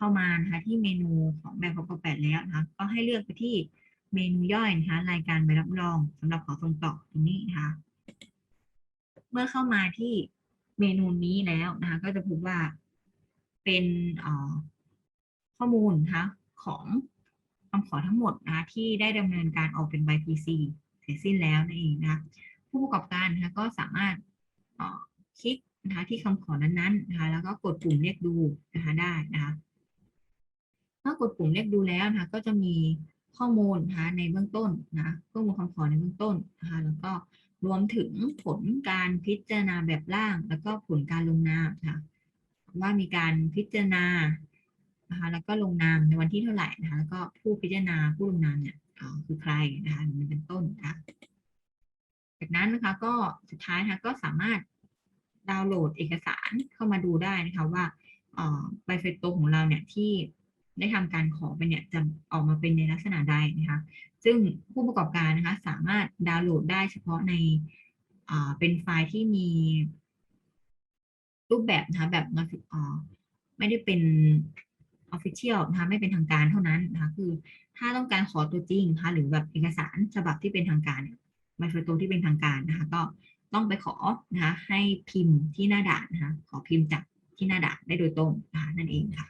เข้ามานะคะที่เมนูของแบบพแปดแล้วนะคะก็ให้เลือกไปที่เมนูย่อยนะคะรายการใบรับรองสำหรับขอส่งต่อตรงนี้นะคะเมื่อเข้ามาที่เมนูนี้แล้วนะคะ ก็จะพบว่าเป็นข้อมูลนะคะของคำขอทั้งหมดนะคะที่ได้ดำเนินการออกเป็นใบ PC เสร็จสิ้นแล้วนั่นเองนะคะผู้ประกอบการนะคะก็สามารถคลิกนะคะที่คำขอนั้นๆนะคะแล้วก็กดปุ่มเรียกดูนะคะได้นะคะ เมื่อกดปุ่มเรียกดูแล้วนะคะก็จะมีข้อมูลนะคะในเบื้องต้นนะข้อมูลคำขอในเบื้องต้นนะคะแล้วก็รวมถึงผลการพิจารณาแบบร่าง แล้วก็ผลการลงนามนะคะว่ามีการพิจารณานะคะแล้วก็ลงนามในวันที่เท่าไหร่นะคะแล้วก็ผู้พิจารณาผู้ลงนามเนี่ยคือใครนะคะอย่างนี้เป็นต้นนะคะจากนั้นนะคะก็สุดท้ายนะคะก็สามารถดาวน์โหลดเอกสารเข้ามาดูได้นะคะว่าใบเฟโตของเราเนี่ยที่ ได้ทำการขอไปเนี่ยจะออกมาเป็นในลักษณะใดนะคะ ซึ่งผู้ประกอบการนะคะสามารถดาวน์โหลดได้เฉพาะในเป็นไฟล์ที่มีรูปแบบนะคะแบบเอ่อไม่ได้เป็น Official นะคะไม่เป็นทางการเท่านั้นนะคะคือถ้าต้องการขอตัวจริงนะคะหรือแบบเอกสารฉบับที่เป็นทางการเนี่ยไมโครโตที่เป็นทางการนะคะ ก็ต้องไปขอนะคะให้พิมพ์ที่หน้าด่านนะคะขอพิมพ์จากที่หน้าด่านได้โดยตรงนะคะนั่นเองค่ะ